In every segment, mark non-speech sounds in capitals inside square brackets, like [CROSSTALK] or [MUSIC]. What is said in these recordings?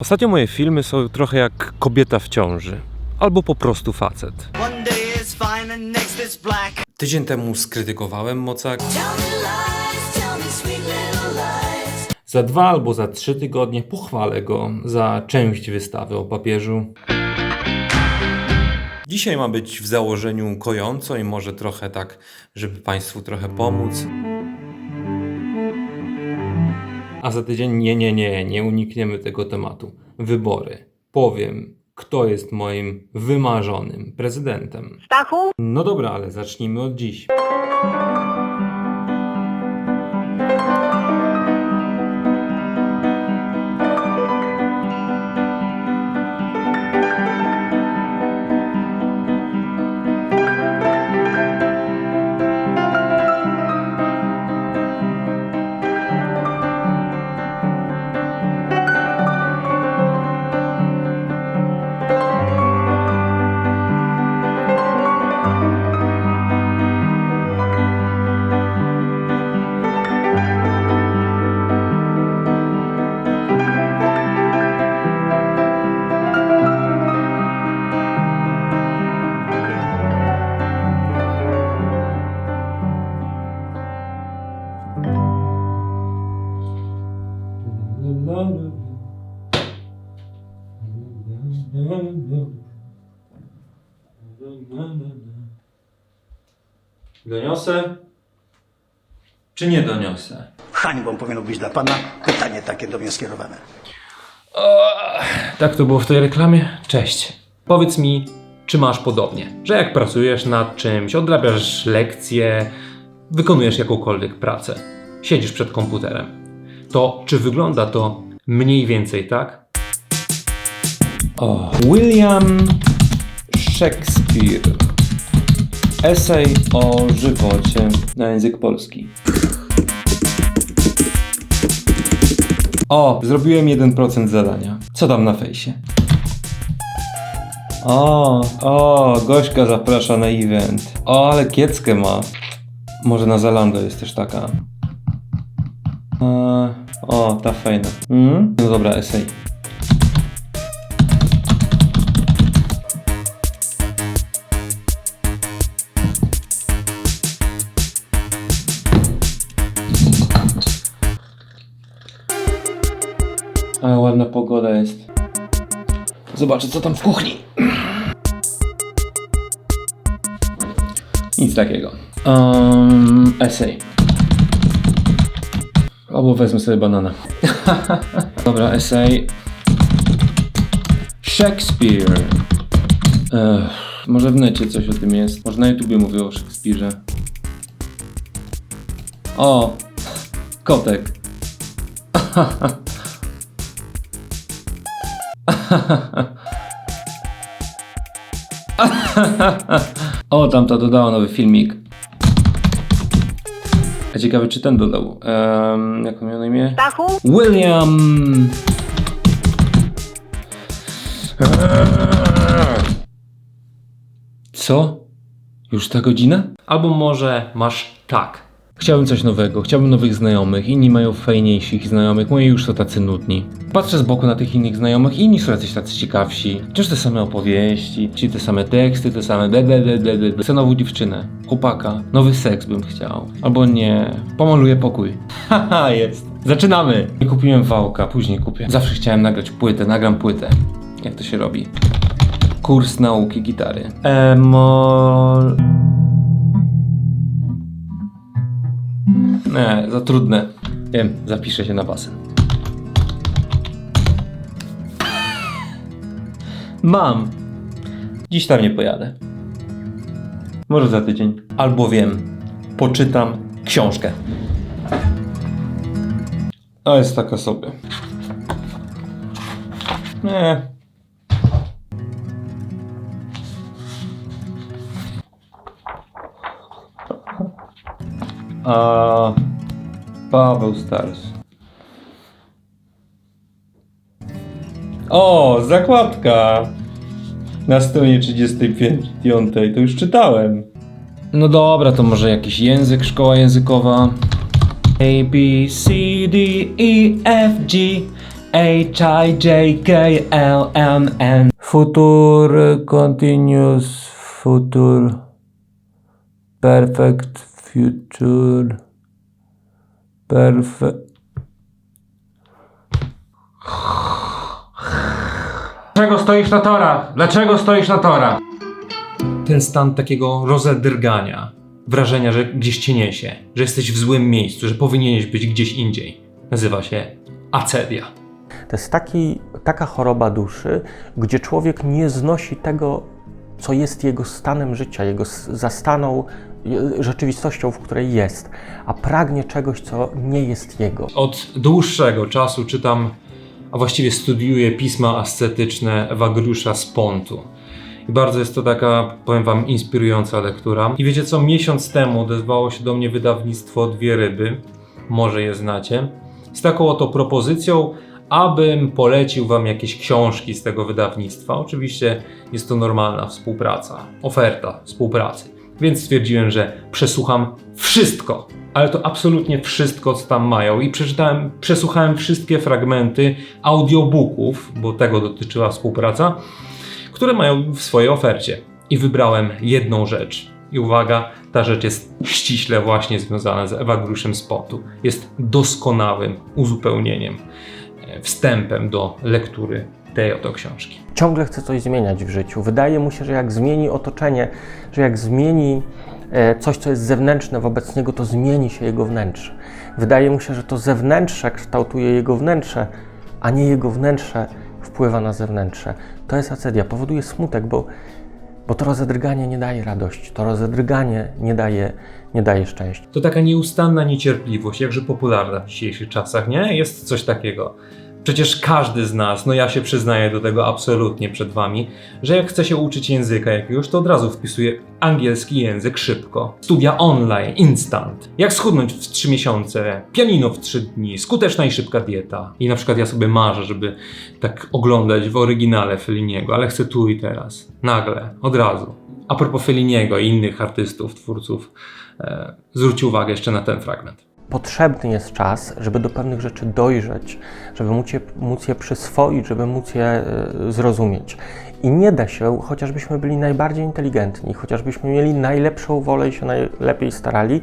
Ostatnio moje filmy są trochę jak kobieta w ciąży. Albo po prostu facet. Tydzień temu skrytykowałem Mocak. Za dwa albo za trzy tygodnie pochwalę go za część wystawy o papieżu. Dzisiaj ma być w założeniu kojąco i może trochę tak, żeby Państwu trochę pomóc. A za tydzień nie, nie, nie, nie unikniemy tego tematu. Wybory. Powiem, kto jest moim wymarzonym prezydentem. Stachu? No dobra, ale zacznijmy od dziś. Doniosę? Czy nie doniosę? Hańbą powinno być dla pana pytanie takie do mnie skierowane. Tak to było w tej reklamie? Cześć. Powiedz mi, czy masz podobnie? Że jak pracujesz nad czymś, odrabiasz lekcje, wykonujesz jakąkolwiek pracę, siedzisz przed komputerem, to czy wygląda to mniej więcej tak? O, William Shakespeare. Esej o żywocie na język polski. O, zrobiłem 1% zadania. Co tam na fejsie? O, o, Gośka zaprasza na event. O, ale kieckę ma. Może na Zalando jest też taka. E, o, ta fajna. Mm? No dobra, esej. Zobaczę, co tam w kuchni. Nic takiego. Um, esej. Albo wezmę sobie banana. [LAUGHS] Dobra, esej. Shakespeare. Ech, może w necie coś o tym jest. Może na YouTubie mówią o Szekspirze. O! Kotek. [LAUGHS] [LAUGHS] O, tam to dodała nowy filmik. A ciekawy, czy ten dodał. Um, jak on miał na imię? Stachu? William! Co? Już ta godzina? Albo może masz tak. Chciałbym coś nowego, chciałbym nowych znajomych, inni mają fajniejszych znajomych, moi już są tacy nudni. Patrzę z boku na tych innych znajomych, inni są jacyś tacy ciekawsi. Wciąż te same opowieści, ci te same teksty, te same ble ble. Chcę nową dziewczynę, chłopaka, nowy seks bym chciał. Albo nie, pomaluję pokój. [LAUGHS] Haha, jest. Zaczynamy! Nie kupiłem wałka, później kupię. Zawsze chciałem nagrać płytę, nagram płytę. Jak to się robi? Kurs nauki gitary. Emol... Nie, za trudne. Wiem, zapiszę się na basen. Mam. Dziś tam nie pojadę. Może za tydzień. Albo wiem, poczytam książkę. A jest taka sobie. Nie. A Paweł Stars. O, zakładka! Na stronie 35 to już czytałem. No dobra, to może jakiś język, szkoła językowa. A, B, C, D, E, F, G, H-I-J-K-L-M-N Futur continuous future perfect future perfect Dlaczego stoisz na torach? Dlaczego stoisz na torach? Ten stan takiego rozedrgania, wrażenia, że gdzieś cię niesie, że jesteś w złym miejscu, że powinieneś być gdzieś indziej, nazywa się acedia. To jest taki, taka choroba duszy, gdzie człowiek nie znosi tego, co jest jego stanem życia, jego zastaną rzeczywistością, w której jest, a pragnie czegoś, co nie jest jego. Od dłuższego czasu czytam, a właściwie studiuję pisma ascetyczne Ewagriusza z Pontu. I bardzo jest to taka, powiem wam, inspirująca lektura. I wiecie co, miesiąc temu odezwało się do mnie wydawnictwo Dwie Ryby, może je znacie, z taką oto propozycją, abym polecił wam jakieś książki z tego wydawnictwa. Oczywiście jest to normalna współpraca, oferta współpracy. Więc stwierdziłem, że przesłucham wszystko, ale to absolutnie wszystko, co tam mają. I przeczytałem, przesłuchałem wszystkie fragmenty audiobooków, bo tego dotyczyła współpraca, które mają w swojej ofercie. I wybrałem jedną rzecz. I uwaga, ta rzecz jest ściśle właśnie związana z Ewa Gruszem Spotu. Jest doskonałym uzupełnieniem, wstępem do lektury tej oto książki. Ciągle chce coś zmieniać w życiu. Wydaje mu się, że jak zmieni otoczenie, że jak zmieni e, coś, co jest zewnętrzne wobec niego, to zmieni się jego wnętrze. Wydaje mu się, że to zewnętrze kształtuje jego wnętrze, a nie jego wnętrze wpływa na zewnętrze. To jest acedia, powoduje smutek, bo, bo to rozedrganie nie daje radości, to rozedrganie nie daje, nie daje szczęścia. To taka nieustanna niecierpliwość, jakże popularna w dzisiejszych czasach, nie? Jest coś takiego. Przecież każdy z nas, no ja się przyznaję do tego absolutnie przed wami, że jak chce się uczyć języka jakiegoś, to od razu wpisuje angielski język szybko. Studia online, instant. Jak schudnąć w 3 miesiące, pianino w 3 dni, skuteczna i szybka dieta. I na przykład ja sobie marzę, żeby tak oglądać w oryginale Felliniego, ale chcę tu i teraz. Nagle, od razu. A propos Felliniego i innych artystów, twórców, e, zwróćcie uwagę jeszcze na ten fragment. Potrzebny jest czas, żeby do pewnych rzeczy dojrzeć, żeby móc je, móc je przyswoić, żeby móc je e, zrozumieć. I nie da się, chociażbyśmy byli najbardziej inteligentni, chociażbyśmy mieli najlepszą wolę i się najlepiej starali,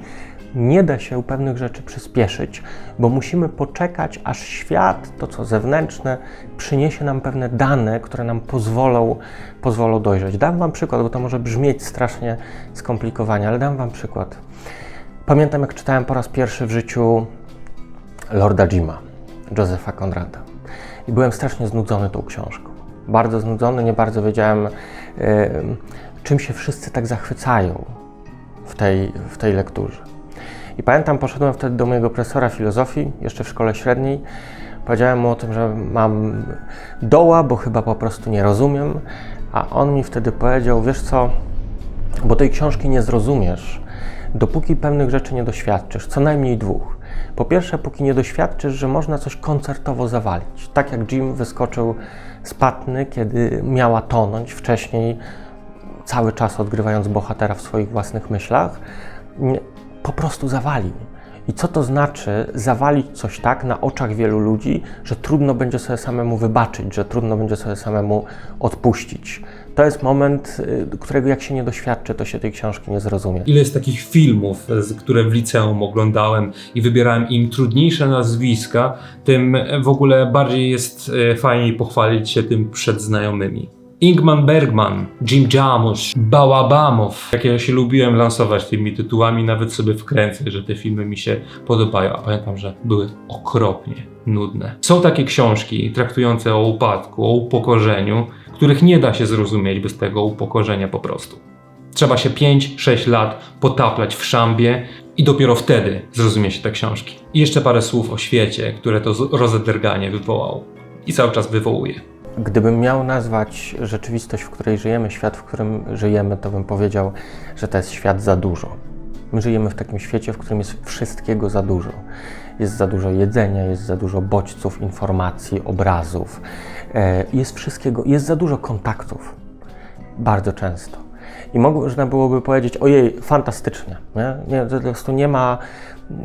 nie da się pewnych rzeczy przyspieszyć, bo musimy poczekać, aż świat, to co zewnętrzne, przyniesie nam pewne dane, które nam pozwolą, pozwolą dojrzeć. Dam Wam przykład, bo to może brzmieć strasznie skomplikowanie, ale dam Wam przykład. Pamiętam, jak czytałem po raz pierwszy w życiu Lorda Jima, Josepha Conrada. I byłem strasznie znudzony tą książką. Bardzo znudzony, nie bardzo wiedziałem, e, czym się wszyscy tak zachwycają w tej, w tej lekturze. I pamiętam, poszedłem wtedy do mojego profesora filozofii, jeszcze w szkole średniej. Powiedziałem mu o tym, że mam doła, bo chyba po prostu nie rozumiem. A on mi wtedy powiedział: Wiesz co, bo tej książki nie zrozumiesz, dopóki pewnych rzeczy nie doświadczysz, co najmniej dwóch. Po pierwsze, póki nie doświadczysz, że można coś koncertowo zawalić. Tak jak Jim wyskoczył z patny, kiedy miała tonąć wcześniej, cały czas odgrywając bohatera w swoich własnych myślach, po prostu zawalił. I co to znaczy zawalić coś tak na oczach wielu ludzi, że trudno będzie sobie samemu wybaczyć, że trudno będzie sobie samemu odpuścić? To jest moment, y, którego jak się nie doświadczy, to się tej książki nie zrozumie. Ile jest takich filmów, z- które w liceum oglądałem i wybierałem im trudniejsze nazwiska, tym w ogóle bardziej jest e, fajniej pochwalić się tym przed znajomymi. Ingman Bergman, Jim Jarmusch, Bałabamow. Jak ja się lubiłem lansować tymi tytułami, nawet sobie wkręcę, że te filmy mi się podobają, a pamiętam, że były okropnie nudne. Są takie książki traktujące o upadku, o upokorzeniu, których nie da się zrozumieć bez tego upokorzenia po prostu. Trzeba się 5-6 lat potaplać w szambie i dopiero wtedy zrozumie się te książki. I jeszcze parę słów o świecie, które to z- rozedrganie wywołał i cały czas wywołuje. Gdybym miał nazwać rzeczywistość, w której żyjemy, świat, w którym żyjemy, to bym powiedział, że to jest świat za dużo. My żyjemy w takim świecie, w którym jest wszystkiego za dużo. Jest za dużo jedzenia, jest za dużo bodźców, informacji, obrazów. E, Jest wszystkiego, jest za dużo kontaktów. Bardzo często. I można byłoby powiedzieć, ojej, fantastycznie. Nie? Nie, po prostu nie ma,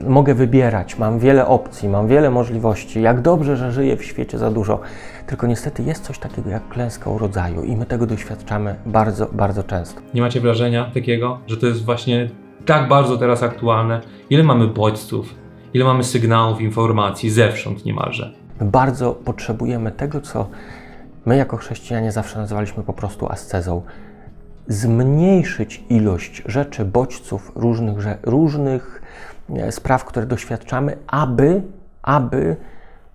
mogę wybierać, mam wiele opcji, mam wiele możliwości. Jak dobrze, że żyję w świecie za dużo. Tylko niestety jest coś takiego jak klęska urodzaju i my tego doświadczamy bardzo, bardzo często. Nie macie wrażenia takiego, że to jest właśnie tak bardzo teraz aktualne? Ile mamy bodźców, ile mamy sygnałów, informacji, zewsząd niemalże. Bardzo potrzebujemy tego, co my jako chrześcijanie zawsze nazywaliśmy po prostu ascezą. Zmniejszyć ilość rzeczy, bodźców, różnych, różnych e, spraw, które doświadczamy, aby, aby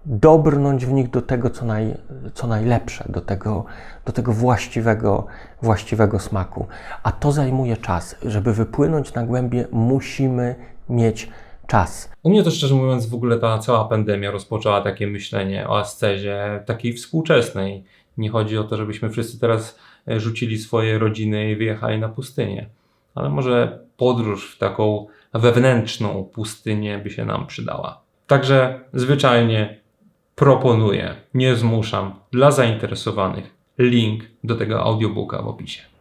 dobrnąć w nich do tego, co, naj, co najlepsze, do tego, do tego właściwego, właściwego smaku. A to zajmuje czas. Żeby wypłynąć na głębie, musimy mieć czas. U mnie to szczerze mówiąc w ogóle ta cała pandemia rozpoczęła takie myślenie o ascezie takiej współczesnej. Nie chodzi o to, żebyśmy wszyscy teraz e, rzucili swoje rodziny i wyjechali na pustynię, ale może podróż w taką wewnętrzną pustynię by się nam przydała. Także zwyczajnie proponuję, nie zmuszam, dla zainteresowanych link do tego audiobooka w opisie.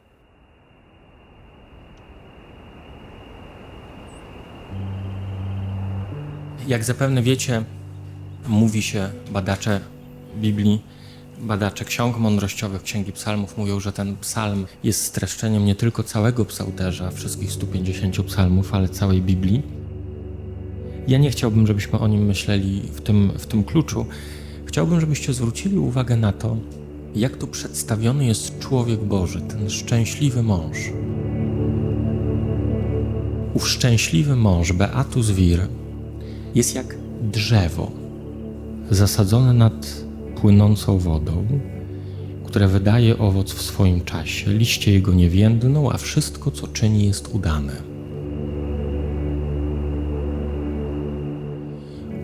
Jak zapewne wiecie, mówi się, badacze Biblii, badacze ksiąg mądrościowych, księgi psalmów mówią, że ten psalm jest streszczeniem nie tylko całego psałterza, wszystkich 150 psalmów, ale całej Biblii. Ja nie chciałbym, żebyśmy o nim myśleli w tym, w tym kluczu. Chciałbym, żebyście zwrócili uwagę na to, jak tu przedstawiony jest człowiek Boży, ten szczęśliwy mąż. Ów szczęśliwy mąż, Beatus Vir, jest jak drzewo zasadzone nad płynącą wodą, które wydaje owoc w swoim czasie. Liście jego nie więdną, a wszystko, co czyni, jest udane.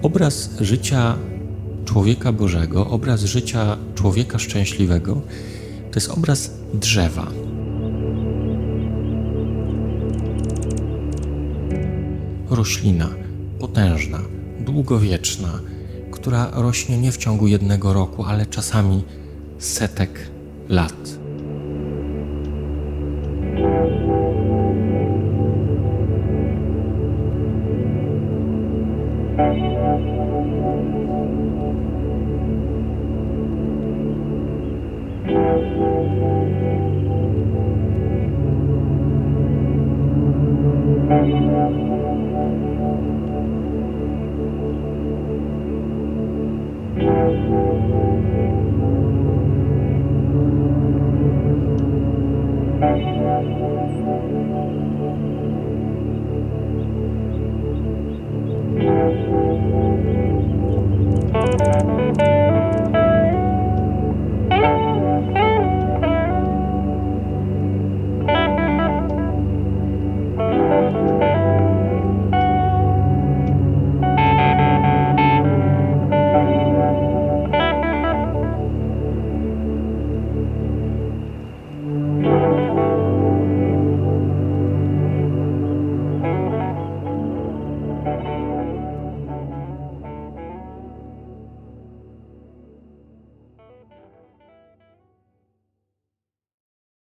Obraz życia człowieka Bożego, obraz życia człowieka szczęśliwego, to jest obraz drzewa. roślina potężna, długowieczna, która rośnie nie w ciągu jednego roku, ale czasami setek lat.